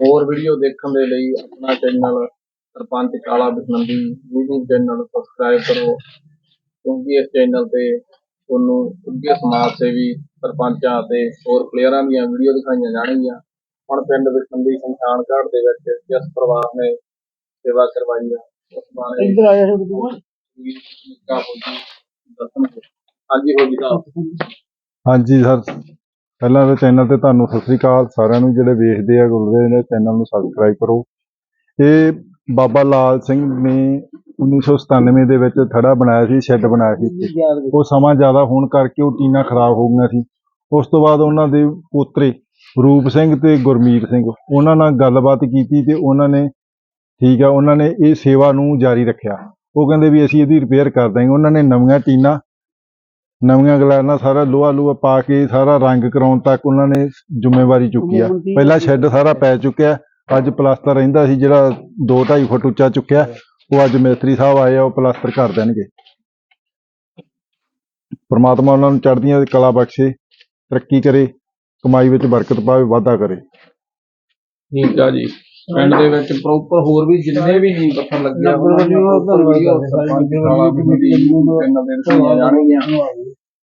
ਹੋਰ ਵੀਡੀਓ ਦੇਖਣ ਦੇ ਲਈ ਆਪਣਾ channel Sarpanch Kala Bisnandi YouTube channel ਨੂੰ ਸਬਸਕ੍ਰਾਈਬ ਕਰੋ ਕਿਉਂਕਿ ਇਸ ਚੈਨਲ ਤੇ ਤੁਹਾਨੂੰ ਉੱਘੇ ਸਮਾਜ ਸੇਵੀ ਸਰਪੰਚਾਂ ਅਤੇ ਹੋਰ ਪਲੇਅਰਾਂ ਦੀਆਂ ਵੀਡੀਓ ਦਿਖਾਈਆਂ ਜਾਣਗੀਆਂ ਹੁਣ ਪਿੰਡ ਬਿਸਨੰਦੀ ਸ਼ਮਸ਼ਾਨ ਘਾਟ ਦੇ ਵਿੱਚ ਜਿਸ ਪਰਿਵਾਰ ਨੇ ਸੇਵਾ ਕਰਵਾਈ ਆ ਉਸ ਬਾਰੇ ਇੱਧਰ ਫੌਜੀ ਦੱਸਣਗੇ ਹਾਂਜੀ ਫੌਜੀ ਸਾਹਿਬ ਹਾਂਜੀ ਸਰ ਪਹਿਲਾਂ ਤਾਂ ਚੈਨਲ ਤੇ ਤੁਹਾਨੂੰ ਸਤਿ ਸ੍ਰੀ ਅਕਾਲ ਸਾਰਿਆਂ ਨੂੰ ਜਿਹੜੇ ਵੇਖਦੇ ਆ ਗੁਰਦੇ ਨੇ ਚੈਨਲ ਨੂੰ ਸਬਸਕ੍ਰਾਈਬ ਕਰੋ। ਇਹ ਬਾਬਾ ਲਾਲ ਸਿੰਘ ਨੇ 1997 ਦੇ ਵਿੱਚ ਥੜਾ ਬਣਾਇਆ ਸੀ ਸ਼ੈੱਡ ਬਣਾਇਆ ਸੀ ਉਹ ਸਮਾਂ ਜ਼ਿਆਦਾ ਹੋਣ ਕਰਕੇ ਉਹ ਟੀਨਾ ਖਰਾਬ ਹੋ ਗਈਆਂ ਸੀ। ਉਸ ਤੋਂ ਬਾਅਦ ਉਹਨਾਂ ਦੇ ਪੋਤਰੇ ਰੂਪ ਸਿੰਘ ਤੇ ਗੁਰਮੀਤ ਸਿੰਘ ਉਹਨਾਂ ਨਾਲ ਗੱਲਬਾਤ ਕੀਤੀ ਤੇ ਉਹਨਾਂ ਨੇ ਠੀਕ ਆ ਉਹਨਾਂ ਨੇ ਇਹ ਸੇਵਾ ਨੂੰ ਜਾਰੀ ਰੱਖਿਆ। ਉਹ ਕਹਿੰਦੇ ਵੀ ਅਸੀਂ ਇਹਦੀ ਰਿਪੇਅਰ ਕਰ ਦਾਂਗੇ ਉਹਨਾਂ ਨੇ ਨਵੀਆਂ ਟੀਨਾਂ ਨਵੀਆਂ ਗਲਾਨਾਂ ਸਾਰਾ ਲੋਹਾ ਲੂਹਾ ਪਾ ਕੇ ਸਾਰਾ ਰੰਗ ਕਰਾਉਣ ਤੱਕ ਉਹਨਾਂ ਨੇ ਜ਼ਿੰਮੇਵਾਰੀ ਚੁੱਕੀ ਆ। ਪਹਿਲਾ ਸ਼ੈੱਡ ਸਾਰਾ ਪੈ ਚੁੱਕਿਆ। ਅੱਜ ਪਲਾਸਟਰ ਰਹਿੰਦਾ ਸੀ ਜਿਹੜਾ 2.5 ਫੁੱਟ ਉੱਚਾ ਚੁੱਕਿਆ। ਉਹ ਅੱਜ ਮਿਸਤਰੀ ਸਾਹਿਬ ਆਏ ਆ ਉਹ ਪਲਾਸਟਰ ਕਰ ਦੇਣਗੇ। ਪਰਮਾਤਮਾ ਉਹਨਾਂ ਨੂੰ ਚੜ੍ਹਦੀਆਂ ਕਲਾ ਬਖਸ਼ੇ ਤਰੱਕੀ ਕਰੇ ਕਮਾਈ ਵਿੱਚ ਬਰਕਤ ਪਾਵੇ ਵਾਧਾ ਕਰੇ। ਠੀਕ ਆ ਜੀ। ਪਿੰਡ ਦੇ ਵਿੱਚ ਪ੍ਰੋਪਰ ਹੋਰ ਵੀ ਜਿੰਨੇ ਵੀ ਨੀਂਹ ਪੱਥਰ ਲੱਗੇ ਆ ਉਹਨਾਂ ਕਾਲਾ ਬਿਸਨੰਦੀ YouTube ਚੈਨਲ ਤੇ ਦਿਖਾਈਆਂ ਜਾਣਗੀਆਂ